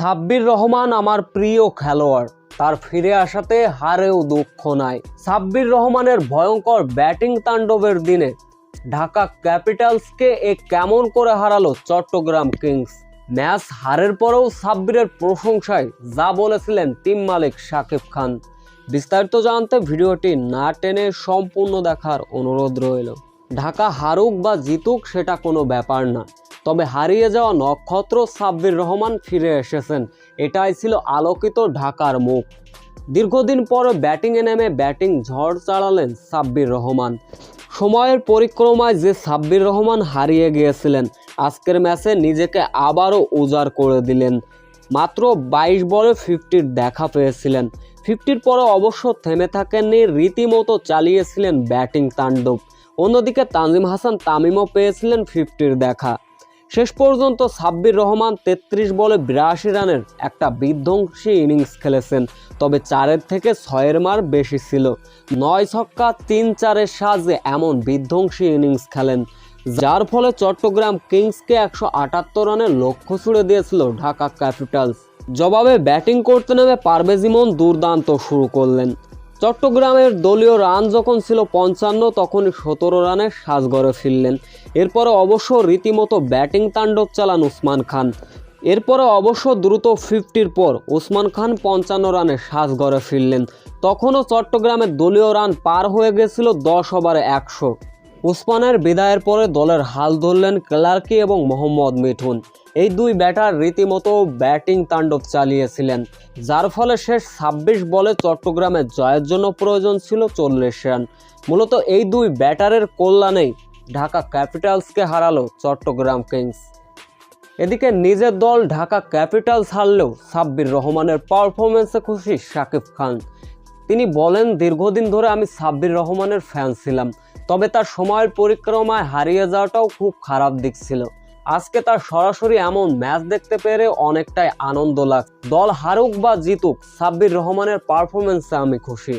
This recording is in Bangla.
সাব্বির রহমান আমার প্রিয় খেলোয়াড়। তার ফিরে আসাতে হারেও দুঃখ নাই। সাব্বির রহমানের ভয়ঙ্কর ব্যাটিং তাণ্ডবের দিনে ঢাকা ক্যাপিটালসকে এ কেমন করে হারালো চট্টগ্রাম কিংস? ম্যাচ হারের পরেও সাব্বিরের প্রশংসায় যা বলেছিলেন টিম মালিক শাকিব খান। বিস্তারিত জানতে ভিডিওটি না টেনে সম্পূর্ণ দেখার অনুরোধ রইল। ঢাকা হারুক বা জিতুক সেটা কোনো ব্যাপার না। তবে হারিয়ে যাওয়া নক্ষত্র সাব্বির রহমান ফিরে এসেছেন। এটাই ছিল আলোকিত ঢাকার মুখ। দীর্ঘদিন পরে ব্যাটিংয়ে নেমে ব্যাটিং ঝড় চালালেন সাব্বির রহমান। সময়ের পরিক্রমায় যে সাব্বির রহমান হারিয়ে গিয়েছিলেন, আজকের ম্যাচে নিজেকে আবারও উজাড় করে দিলেন। মাত্র বাইশ বলে ফিফটির দেখা পেয়েছিলেন। ফিফটির পরে অবশ্য থেমে থাকেননি, রীতিমতো চালিয়েছিলেন ব্যাটিং তাণ্ডব। অন্যদিকে তানজিম হাসান তামিমও পেয়েছিলেন ফিফটির দেখা। শেষ পর্যন্ত সাব্বির রহমান তেত্রিশ বলে বিরাশি রানের একটা বিধ্বংসী ইনিংস খেলেছেন, তবে চারের থেকে ছয়ের মার বেশি ছিল। নয় ছক্কা, তিন চারের সাহায্যে এমন বিধ্বংসী ইনিংস খেলেন, যার ফলে চট্টগ্রাম কিংসকে একশো আটাত্তর রানের লক্ষ্য ছুড়ে দিয়েছিল ঢাকা ক্যাপিটালস। জবাবে ব্যাটিং করতে নেমে পারভেজ দুর্দান্ত শুরু করলেন। চট্টগ্রামের দলীয় রান যখন ছিল পঞ্চান্ন তখনই সতেরো রানে সাজগড়ে ফিরলেন। এরপরে অবশ্য রীতিমতো ব্যাটিং তাণ্ডব চালান উসমান খান। এরপরে অবশ্য দ্রুত ফিফটির পর ওসমান খান পঞ্চান্ন রানে সাজগড়ে ফিরলেন। তখনও চট্টগ্রামের দলীয় রান পার হয়ে গেছিল দশ ওভারে একশো। উসমানের বিদায়ের পরে দলের হাল ধরলেন ক্লার্কি এবং মোহাম্মদ মিঠুন। এই দুই ব্যাটার রীতিমতো ব্যাটিং তাণ্ডব চালিয়েছিলেন, যার ফলে শেষ ছাব্বিশ বলে চট্টগ্রামের জয়ের জন্য প্রয়োজন ছিল চল্লিশ রান। মূলত এই দুই ব্যাটারের কল্যাণেই ঢাকা ক্যাপিটালসকে হারালো চট্টগ্রাম কিংস। এদিকে নিজের দল ঢাকা ক্যাপিটালস হারলেও সাব্বির রহমানের পারফরমেন্সে খুশি শাকিব খান। তিনি বলেন, দীর্ঘদিন ধরে আমি সাব্বির রহমানের ফ্যান ছিলাম, তবে তার সময়ের পরিক্রমায় হারিয়ে যাওয়াটাও খুব খারাপ দিক ছিল। আজকে তার সরাসরি এমন ম্যাচ দেখতে পেরে অনেকটাই আনন্দ লাগ দল হারুক বা জিতুক, সাব্বির রহমানের পারফরমেন্সে আমি খুশি।